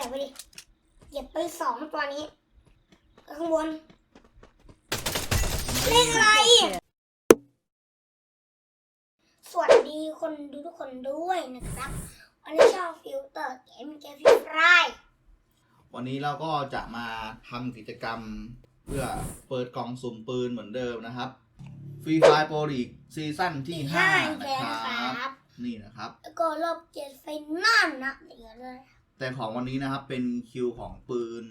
แต่ไปดิเหยียบไปสองตัวนี้ ข้างบน เลขอะไร สวัสดีคนดูทุกคนด้วยนะครับ วันนี้ชอบฟิลเตอร์เกมเกมฟิลไรวันนี้เราก็จะมาทำกิจกรรมเพื่อเปิดกล่องสุ่มปืนเหมือนเดิมนะครับฟรีไฟโปรลีกซีซั่นที่ห้า5แกนะนคครัรับบนี่นะครับ แล้วก็รอบเกมไฟนั่นนะเดี๋ยวเลย แต่ของวันนี้นะครับเป็นคิวของปืน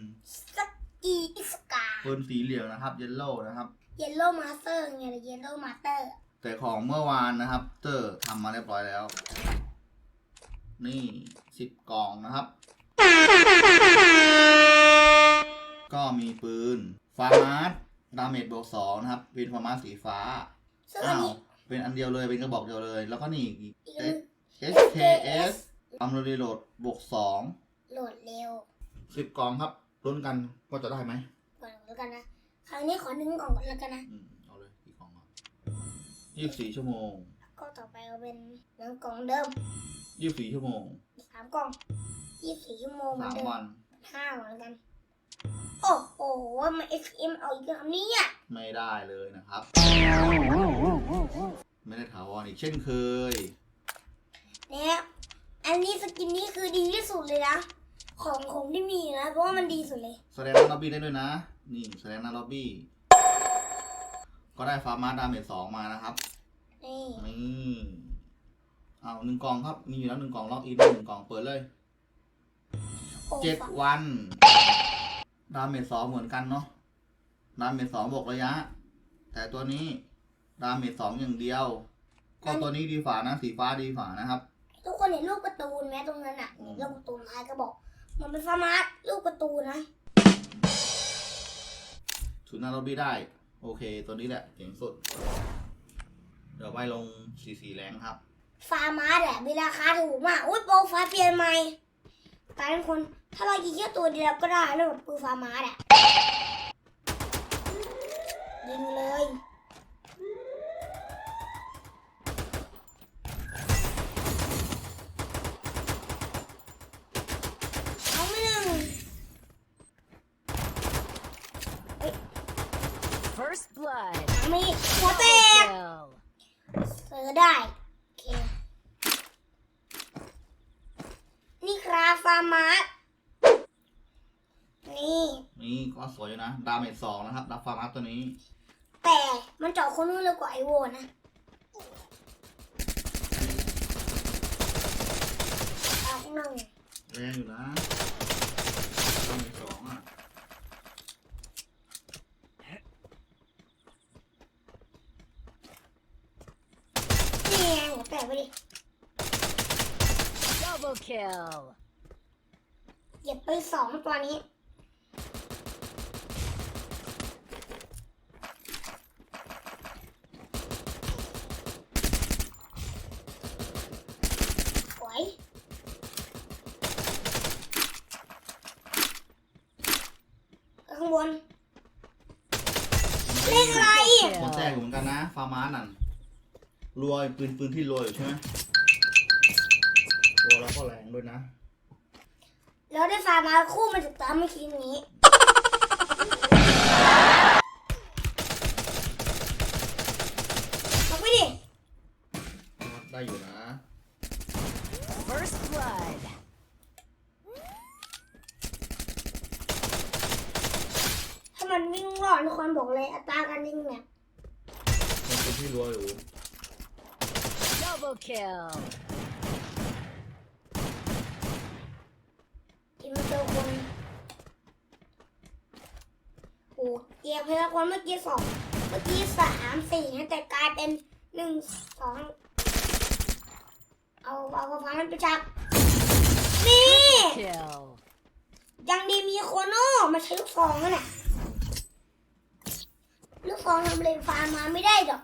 สกีอิสกาปืนสีเหลืองนะครับเยลโล่นะครับเยลโล่มาสเตอร์ไงเยลโล่มาสเตอร์แต่ของเมื่อวานนะครับ เตอร์ทำมาเรียบร้อยแล้ว นี่สิบกล่องนะครับ ก็มีปืนฟาร์มาสดาเมจบวกสองนะครับเป็นฟาร์มาสสีฟ้าซึ่งอัอ้านวนี้เป็นอันเดียวเลยเป็นกระบอกเดียวเลย แล้วก็นี่อีกอีกอันหนึ่ง SKS อัมโรดีโหลดบวกสองโหลดเร็วสิบกล่องครับลุ้นกันว่าจะได้ไหมก่อนแล้วกันนะ ครั้งนี้ขอหนึ่งกล่องก่อนแล้วกันนะ อืมเอาเลยกี่กล่องอะยี่สิบสี่ชั่วโมงก็ต่อไปเอาเป็นหนึ่งกล่องเดิมยี่สิบสี่ชั่วโมงสามกล่องยี่สิบสี่ชั่วโมงเหมือสานมเดิมวันห้าวันแล้วกัน โอ้โหมา XM เอาอีกแล้วเนี่ย ไม่ได้เลยนะครับ ไม่ได้ถาวรอีกเช่นเคยเนี่ย อันนี้สกินนี้คือดีที่สุดเลยนะ ของของที่มีนะ เพราะว่ามันดีสุดเลย แสดงหน้าล็อบบี้ได้ด้วยนะ นี่แสดงหน้าล็อบบี้ ก็ได้ฟาร์มาดาเมจสองมานะครับ นี่นี่เอาหนึ่งกล่องครับ มีอยู่แล้วหนึ่งกล่องล็อกอินหนึ่งกล่องเปิดเลย โอ้เจ็ดฝาวัน ดาเมจสองเหมือนกันเนาะ ดาเมจสองบวกระยะ แต่ตัวนี้ ดาเมจสองอย่างเดียว ก็ตัวนี้ดีฝ่านะ สีฟ้าดีฝ่านะครับ ทุกคนเห็นรูปการ์ตูนไหมตรงนั้นอะอืมรูปการ์ตูนท้ายก็บอก มันเป็นฟาร์มาร์รูปการ์ตูนนะชุดหน้าล็อบบี้ได้ โอเค ตัวนี้แหละเจ๋งสุด เดี๋ยวไปลงสีสีแรงครับ ฟาร์มาร์แหละมีราคาถูกมากอุ้ยโปรไฟล์เปลี่ยนใหม่กลายเป็นคน ถ้าเรายิงแค่ตัวเดียวก็ได้แล้วแบบปืนฟาร์มาร์อะยิงเลย เอาไม่หนึ่ง First blood. เอาไม่หัวแตกซื้อได้โอเคนี่ครับฟาร์มาร์นี่นี่ก็สวยอยู่นะ ดาเมจสองนะครับรับฟาร์มาตัวนี้ แต่มันเจาะคนนู้นเร็วกว่าไอโวนะเอาหนึ่งแรงอยู่นะดาเมจสองอะ นี่ ไงหัวแตกไปดิ Double kill. เหยียบไปสองตัวนี้ สวย ข้างบน เลขอะไรคนแรกอยู่เหมือนกันนะ ฟาร์มานั่น รวยปืนปืนที่รวยอยู่ใช่ไหมตัวเราก็แรงด้วยนะ แล้วได้ฟาร์มาคู่มาจากตามเมื่อกี้นี้เอาไปดิ ได้อยู่นะ First blood. ถ้ามันวิ่งรอดทุกคนบอกเลยอัตราการยิงเนี่ยเป็นปืนที่รวยอยู่ Double kill. กินมาเจอคนโอ้เกียร์พยากรเมื่อกี้สองเมื่อกี้สามสี่นะแต่กลายเป็นหนึ่งสองเอาเอากระเพาะมันไปจับนี่ Kill. ยังดีมีโคโน่มาใช้ลูกฟองนั่นแหละลูกฟองทำเลนฟาร์มมาไม่ได้หรอก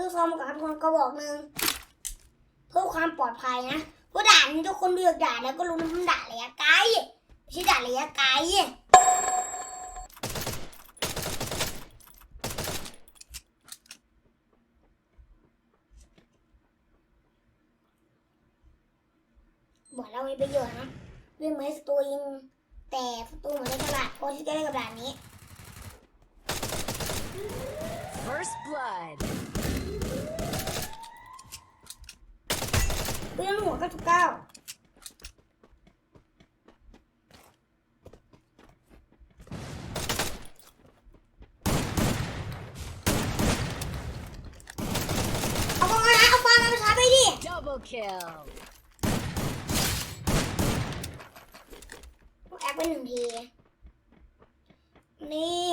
ซื้อซองมกับคนกระบอกหนึ่งเพื่อความปลอดภัยนะเพราะด่านนี้ทุกคนเลือกด่านแล้วก็รู้นะมันด่านระยะไกลไม่ใช่ด่านระยะไกลบอกเรามีประโยชน์นะเรื่องไม้สตูยิงแต่สตูเหมือนในตลาดโพสที่จะได้กับด่านนี้ First blood. เพื่อนหัวก็ถูกเก้าเอาฟองมาเอาฟองมาชาร์จไปดิ Double kill. แอปไปหนึ่งที นี่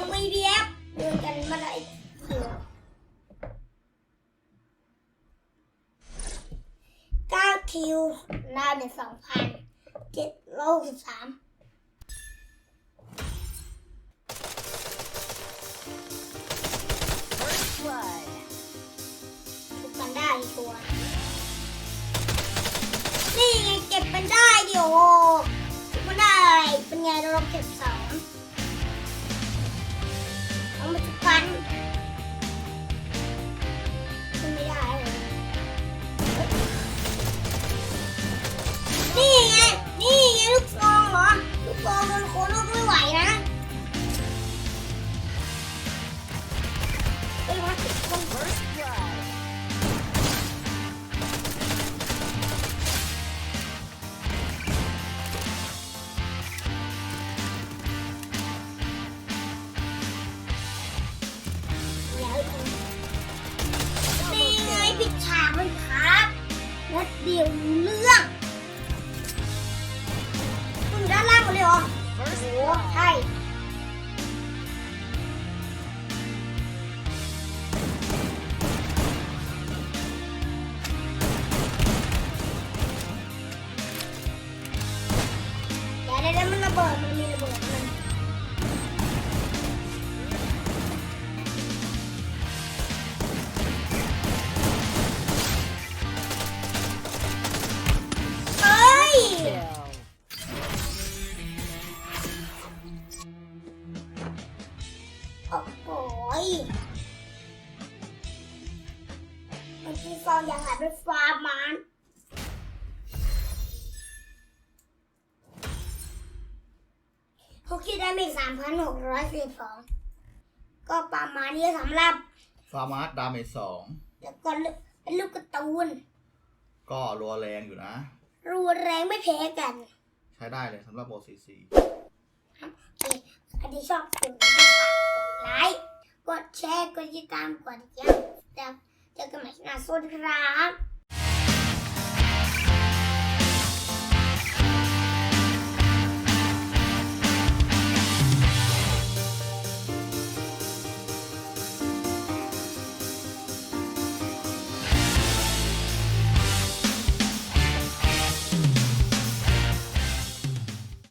MVPF เดือนกันมาได้เขียวก้าคิวหน้าเป็นสองพันเจ็ดร้อยสิบสามทุกกันได้ชัวร์นี่ไงเก็บมันได้ดิโอมันได้เป็นไงเราลองเก็บสอง นั คิดได้ไม่สามพันหกร้อยสิบสองก็ประมาณนี้สำหรับฟาร์มาร์ดาเมจสองแล้วก็เป็นลูกการ์ตูน ก็รัวแรงอยู่นะ รูแรงไม่แพ้กัน ใช้ได้เลยสำหรับโมซีซีโอเคอันที่ชอบกดฝากกดไลค์ กดแชร์ กดติดตาม กดย้ำเจอกันใหม่ในหน้าสวัสดีครับ